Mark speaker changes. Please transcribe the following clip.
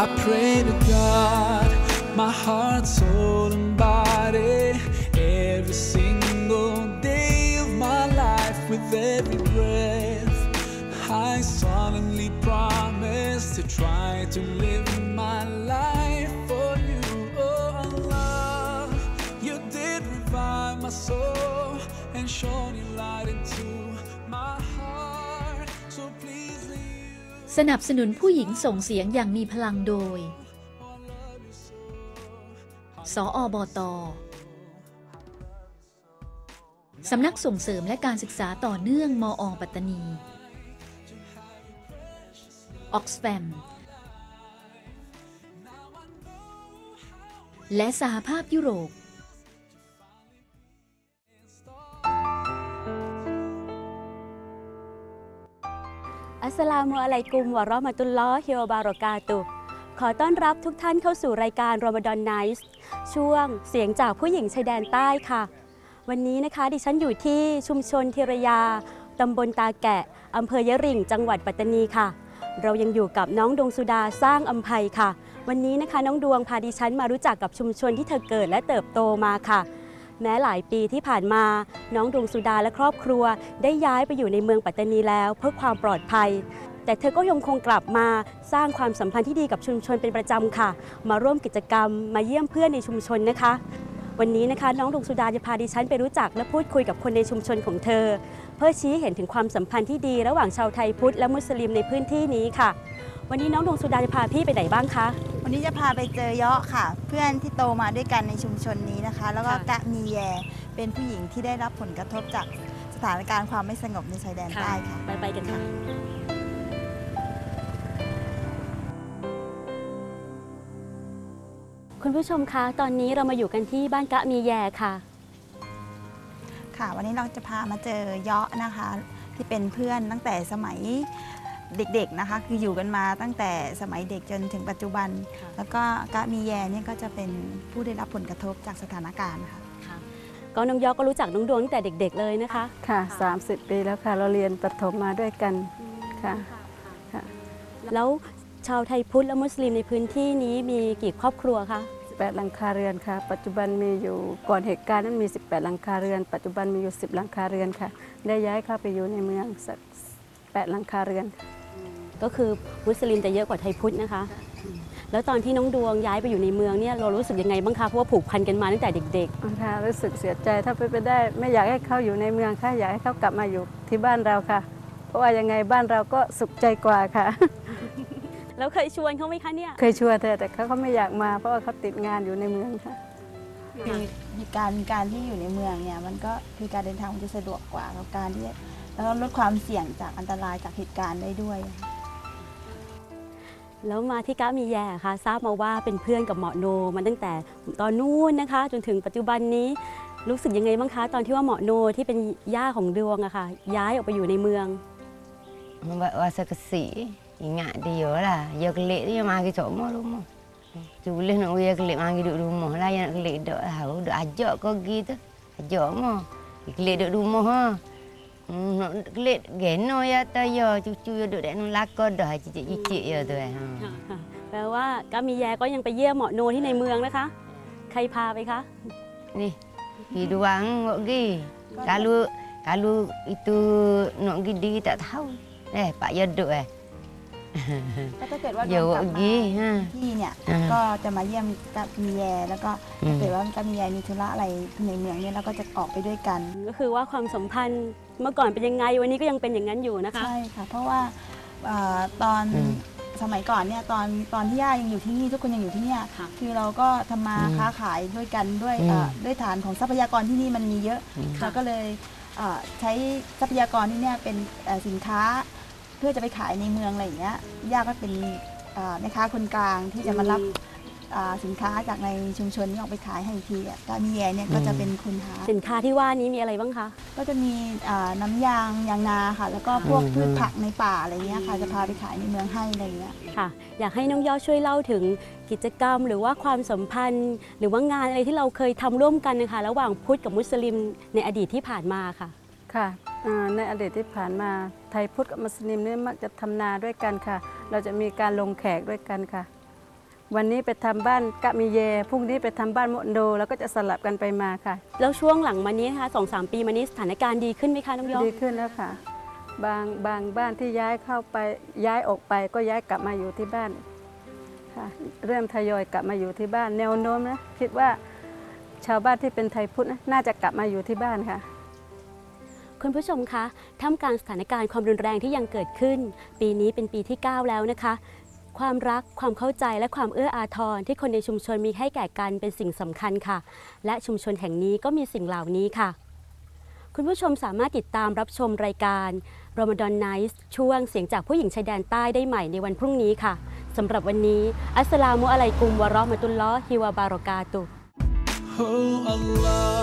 Speaker 1: I pray to God, my heart, soul, and body, every single day of my life, with every breath. I solemnly promise to try to live my life
Speaker 2: สนับสนุนผู้หญิงส่งเสียงอย่างมีพลังโดย สออบตสำนักส่งเสริมและการศึกษาต่อเนื่องมอปัตตานี ออกซแฟม และสหภาพยุโรป
Speaker 3: สลามุอะลัยกุมวะราะมะตุลลอฮิวบารอกาตุ ขอต้อนรับทุกท่านเข้าสู่รายการรอมฎอนไนท์ช่วงเสียงจากผู้หญิงชายแดนใต้ค่ะ วันนี้นะคะดิฉันอยู่ที่ชุมชนธีรยา ตำบลตาแกะ อำเภอยะริ่งจังหวัดปัตตานีค่ะ เรายังอยู่กับน้องดวงสุดาสร้างอัมภัยค่ะ วันนี้นะคะน้องดวงพาดิฉันมารู้จักกับชุมชนที่เธอเกิดและเติบโตมาค่ะ แม้หลายปีที่ผ่านมา น้องดวงสุดาและครอบครัว ได้ย้ายไปอยู่ในเมืองปัตตานีแล้ว เพื่อความปลอดภัย แต่เธอก็ยังคงกลับมาสร้างความสัมพันธ์ที่ดีกับชุมชนเป็นประจำค่ะ มาร่วมกิจกรรม มาเยี่ยมเพื่อนในชุมชนนะคะ วันนี้นะคะ น้องดวงสุดาจะพาดิฉันไปรู้จักและพูดคุยกับคนในชุมชนของเธอ เพื่อชี้เห็นถึงความสัมพันธ์ที่ดี ระหว่างชาวไทยพุทธและมุสลิมในพื้นที่นี้ค่ะ วันนี้น้องดวงสุดาจะพาพี่ไปไหนบ้างคะ
Speaker 4: วันนี้จะพาไปเจอเยาะค่ะ เพื่อนที่โตมาด้วยกันในชุมชนนี้นะคะ แล้วก็
Speaker 3: ค่ะ
Speaker 4: กะมีแยเป็นผู้หญิงที่ได้รับผลกระทบจากสถานการณ์ความไม่สงบในชายแดนใต้ค่ะ
Speaker 3: ไปไปกันค่ะ คุณผู้ชมคะ ตอนนี้เรามาอยู่กันที่บ้านกะมีแยค่ะ
Speaker 4: ค่ะ วันนี้เราจะพามาเจอเยาะนะคะ ที่เป็นเพื่อนตั้งแต่สมัย เด็กๆนะคะ คืออยู่กันมาตั้งแต่สมัยเด็กจนถึงปัจจุบัน
Speaker 3: ค่ะ
Speaker 4: แล้วก็กะมีแยเนี่ยก็จะเป็นผู้ได้รับผลกระทบจากสถานการณ์ค่ะ
Speaker 3: ก็น้องยอก็รู้จักน้องดวงตั้งแต่เด็ก ๆ เลยนะคะ
Speaker 5: ค่ะ30 ปีแล้วค่ะ เราเรียนประถมมาด้วยกัน ค่ะ ค่ะ
Speaker 3: แล้วชาวไทยพุทธและมุสลิมในพื้นที่นี้มีกี่ครอบครัวคะ
Speaker 5: 8หลังคาเรือนค่ะ ปัจจุบันมีอยู่ก่อนเหตุการณ์นั้นมี 18 หลังคาเรือน ปัจจุบันมีอยู่ 10 หลังคาเรือนค่ะ ได้ย้ายเข้าไปอยู่ในเมืองสัก8หลังคาเรือน
Speaker 3: ก็คือมุสลิมจะเยอะกว่าไทยพุทธนะคะ แล้วตอนที่น้องดวงย้ายไปอยู่ในเมืองเนี่ยเรารู้สึกยังไงบ้างคะเพราะว่าผูกพันกันมาตั้งแต่เด็ก
Speaker 5: ค่ะรู้สึกเสียใจถ้าไปนไปได้ ไม่อยากให้เขาอยู่ในเมืองค่ะอยากให้เขากลับมาอยู่ที่บ้านเราค่ะ เพราะว่ายังไงบ้านเราก็สุขใจกว่าค่ะ
Speaker 3: ๆแล้วเคยชวนเขาไหมคะเนี่ย
Speaker 5: เคยชวนเธอแต่เขาก็ไม่อยากมา เพราะว่าเขาติดงานอยู่ในเมืองค่ะ
Speaker 4: คือการการที่อยู่ในเมืองเนี่ยมันก็คือการเดินทางมันจะสะดวกกว่ากับการที่แล้วก็ลดความเสี่ยงจากอันตรายจากเหตุการณ์ได้ด้วย
Speaker 3: แล้วมาที่ก้ามีแย่ค่ะ ทราบมาว่าเป็นเพื่อนกับเหมอโนมาตั้งแต่ตอนนู้นนะคะ จนถึงปัจจุบันนี้รู้สึกยังไงบ้างคะ ตอนที่ว่าเหมอโนที่เป็นย่าของดวงอะค่ะ ย้ายออกไปอยู่ในเมือง
Speaker 6: วาสกสีอย่างเงี้ยดีเยอะล่ะเยอะเละที่มากี่ชั่วโมรู้มั้ย Julih nak uya kelik mangi duduk rumah lah yang nak kelik dok tahu dok ajak kau gitu. Ajak mo. Kelik ห์ Hmm, nak kelik geno ya ta ya. Cucu ya duduk dalam lakon dah. Cicik-cicik ya tu eh. Ha.
Speaker 3: แปลว่ากามีแยก็ยังไปเยี่ยมหมอโนที่ในเมืองนะคะ ใครพาไปคะ
Speaker 6: Ni. Pergi duang nak pergi. Kalau kalau itu nak pergi diri tak tahu. Eh, Pak ya duduk eh.
Speaker 4: ก็ถ้าเกิดว่า
Speaker 6: เดี๋ยว
Speaker 4: กลับมา
Speaker 6: กี้ฮะ
Speaker 4: ที่เนี่ย
Speaker 6: อ่า
Speaker 4: ก็จะมาเยี่ยมกับมีแยแล้วก็
Speaker 6: อื
Speaker 4: ถ้ามเกิดว่ากับมีแยมีธุระอะไรในเมืองเนี่ยเราก็จะออกไปด้วยกัน
Speaker 3: ก็คือว่าความสัมพันธ์เมื่อก่อนเป็นยังไง วันนี้ก็ยังเป็นอย่างนั้นอยู่นะคะ
Speaker 4: ใช่ค่ะ เพราะว่าเอ่อตอน
Speaker 6: อืม
Speaker 4: สมัยก่อนเนี่ยตอนตอนที่ย่ายังอยู่ที่นี่ทุกคนยังอยู่ที่เนี่ย
Speaker 3: ค่ะ
Speaker 4: คือเราก็ทำมา
Speaker 6: อืม
Speaker 4: ค้าขายด้วยกันด้วย
Speaker 6: อืม
Speaker 4: เอ่อด้วยฐานของทรัพยากรที่นี่มันมีเยอะ
Speaker 6: อืม
Speaker 4: เราก็เลยเอ่อใช้ทรัพยากรที่เนี่ยเป็นเอ่อสินค้า เพื่อจะไปขายในเมืองอะไรอย่างเงี้ยย่าก็เป็นเอ่อแม่ค้าคนกลางที่จะมารับอ่าสินค้าจากในชุมชนนี้ออกไปขายให้อีกทีอะกามีแยเนี่ยก็จะเป็นคนหา
Speaker 3: สินค้าที่ว่านี้มีอะไรบ้างคะ
Speaker 4: ก็จะมีอ่าน้ำยางยางนาค่ะ แล้วก็พวก
Speaker 6: อืม
Speaker 4: พืชผักในป่าอะไรเงี้ยค่ะ จะพาไปขายในเมืองให้อะไรเงี้ย
Speaker 3: ค่ะ อยากให้น้องยอดช่วยเล่าถึงกิจกรรม หรือว่าความสัมพันธ์ หรือว่างานอะไรที่เราเคยทำร่วมกันนะคะระหว่างพุทธกับมุสลิมในอดีตที่ผ่านมาค่ะ
Speaker 5: ค่ะอ่าในอดีตที่ผ่านมาไทยพุทธกับมุสลิมเนี่ยมักจะทำนาด้วยกันค่ะ เราจะมีการลงแขกด้วยกันค่ะ วันนี้ไปทำบ้านกะมีเยพรุ่งนี้ไปทำบ้านโมโด แล้วก็จะสลับกันไปมาค่ะ
Speaker 3: แล้วช่วงหลังมานี้นะคะสองสามปีมานี้สถานการณ์ดีขึ้นไหมคะน้องยอง
Speaker 5: ดีขึ้นแล้วค่ะ บางบางบ้านที่ย้ายเข้าไปย้ายออกไปก็ย้ายกลับมาอยู่ที่บ้านค่ะเริ่มทยอยกลับมาอยู่ที่บ้านแนวโน้มนะคิดว่าชาวบ้านที่เป็นไทยพุทธนะน่าจะกลับมาอยู่ที่บ้านค่ะ
Speaker 3: คุณผู้ชมคะท่ามกลางสถานการณ์ความรุนแรงที่ยังเกิดขึ้น ปีนี้เป็นปีที่ 9 แล้วนะคะ ความรักความเข้าใจและความเอื้ออาทรที่คนในชุมชนมีให้แก่กันเป็นสิ่งสำคัญค่ะ และชุมชนแห่งนี้ก็มีสิ่งเหล่านี้ค่ะ คุณผู้ชมสามารถติดตามรับชมรายการ Ramadan Nights ช่วงเสียงจากผู้หญิงชายแดนใต้ได้ใหม่ในวันพรุ่งนี้ค่ะสำหรับวันนี้ อัสสลามุอะลัยกุมวะเราะมะตุลลอฮิวะบารอกาตุ
Speaker 1: Oh Allah,